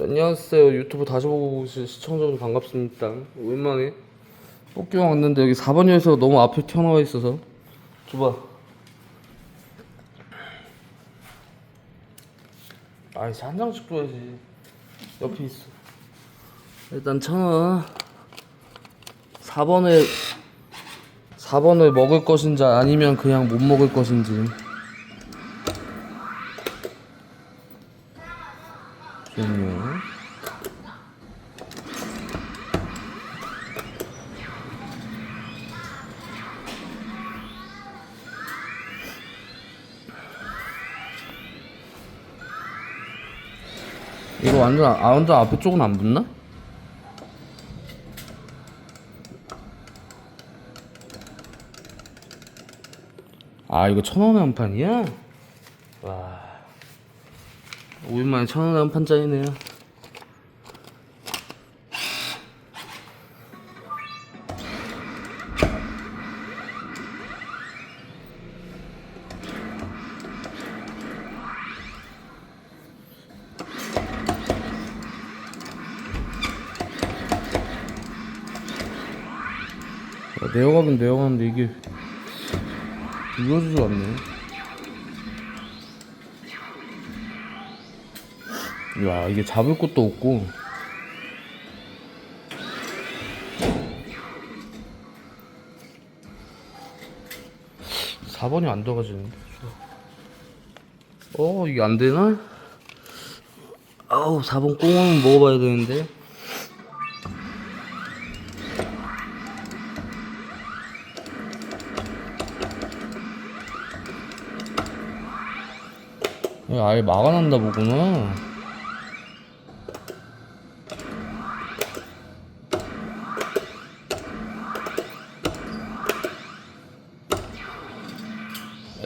안녕하세요. 유튜브 다시 보고 계신 시청자분 반갑습니다. 오랜만에 뽑기왕 왔는데 여기 4번역에서 너무 앞에 튀어나와 있어서. 줘봐. 아이씨 한 장씩 줘야지. 옆에 있어. 일단 천원. 4번에 4번을 먹을 것인지 아니면 그냥 못 먹을 것인지 종료 이거 완전 아 완전 앞에 쪽은 안 붙나? 아 이거 천 원에 한 판이야? 와 5일 만에 천 원에 한 판짜리네요. 야, 내어가긴 내어가는데 이게 눌러주지 않네 야 이게 잡을 것도 없고. 사번이안 들어가지는데? 어 이게 안 되나? 아우 4번 꽁은 먹어봐야 되는데. 아예 막아놨나 보구나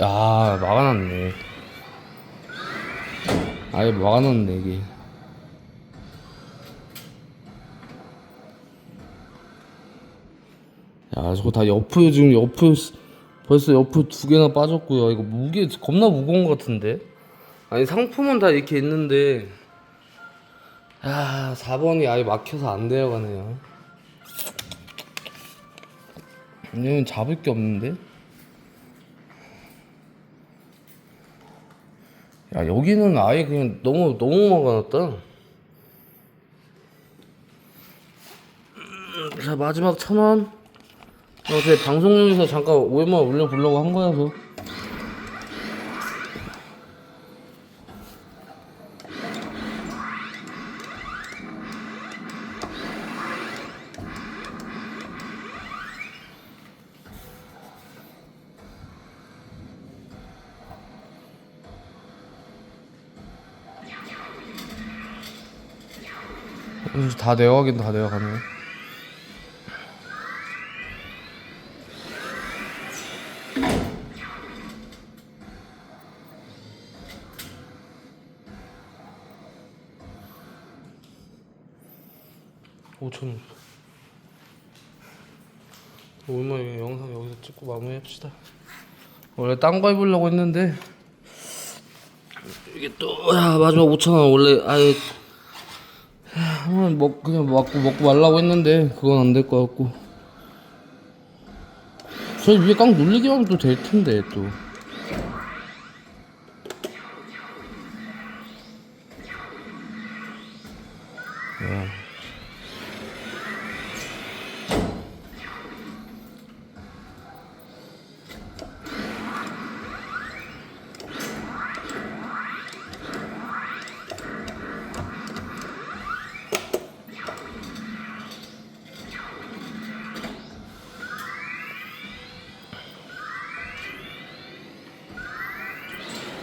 야 막아놨네. 아예 막아놨네 이게. 야 저거 다 옆으로 지금 쓰- 벌써 옆으로 두 개나 빠졌고요. 이거 무게 겁나 무거운 것 같은데? 아니 상품은 다 이렇게 있는데. 야 4번이 아예 막혀서 안 되어가네요. 얘는 잡을 게 없는데 야 여기는 아예 그냥 너무 너무 막아놨다. 음, 자 마지막 천 원. 어제 방송용에서 잠깐 500만 올려보려고 한 거여서. 다 내어가긴 다 내어가네. 오천 원. 오랜만에 영상 여기서 찍고 마무리합시다. 원래 딴 거 해보려고 했는데 이게 또 야, 마지막 5천 원 원래 아예 한번 먹 그냥 먹고 먹고 말라고 했는데 그건 안 될 것 같고. 저 위에 깡 눌리기만 또될 텐데 또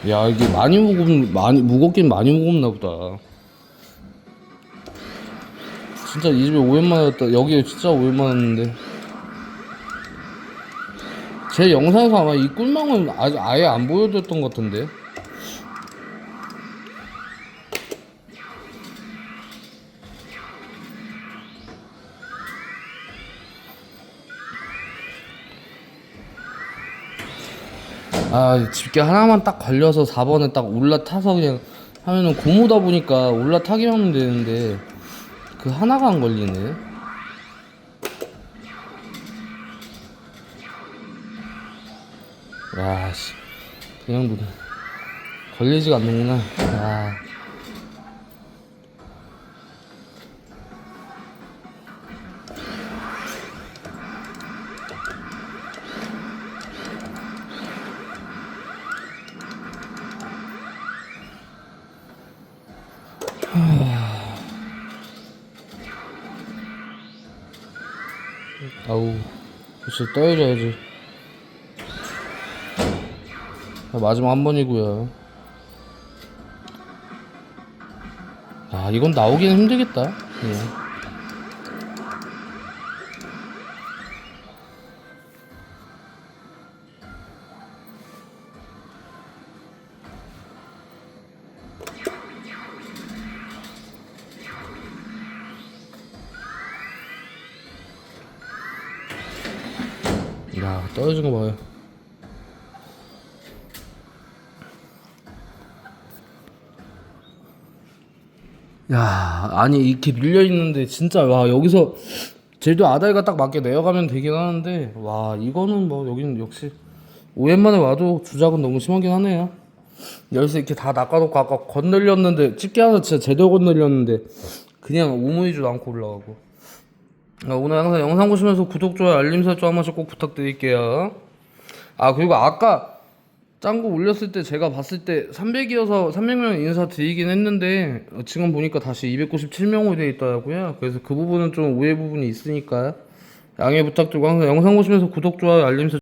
야 이게 많이 무겁 많이 무겁긴 많이 무겁나 보다. 진짜 이 집에 오랜만이었다. 여기 진짜 오랜만이었는데. 제 영상에서 아마 이 꿀망은 아직 아예 안 보여줬던 것 같은데. 아 집게 하나만 딱 걸려서 4번에 딱 올라타서 그냥 하면은 고무다 보니까 올라타기만 하면 되는데 그 하나가 안 걸리네. 와, 씨. 그냥 누 걸리지가 않는구나. 아. 아우, 그치, 떠야줘야지. 자, 마지막 한 번이고요. 아, 이건 나오기는 힘들겠다. 예. 야, 떨어진 거 봐요. 야, 아니 이렇게 밀려 있는데 진짜 와 여기서 제도 아다리가 딱 맞게 내려가면 되긴 하는데 와 이거는 뭐 여기는 역시 오랜만에 와도 주작은 너무 심하긴 하네요. 여기서 이렇게 다 낚아놓고 아까 건널렸는데 집게 하나 진짜 제대로 건널렸는데 그냥 오므리지도 않고 올라가고. 아, 오늘 항상 영상 보시면서 구독, 좋아요, 알림 설정 한 번씩 꼭 부탁드릴게요. 아 그리고 아까 짱구 올렸을 때 제가 봤을 때 300이어서 300명 인사 드리긴 했는데 어, 지금 보니까 다시 297명으로 되어 있더라고요. 그래서 그 부분은 좀 오해 부분이 있으니까 양해 부탁드리고 항상 영상 보시면서 구독, 좋아요, 알림 설정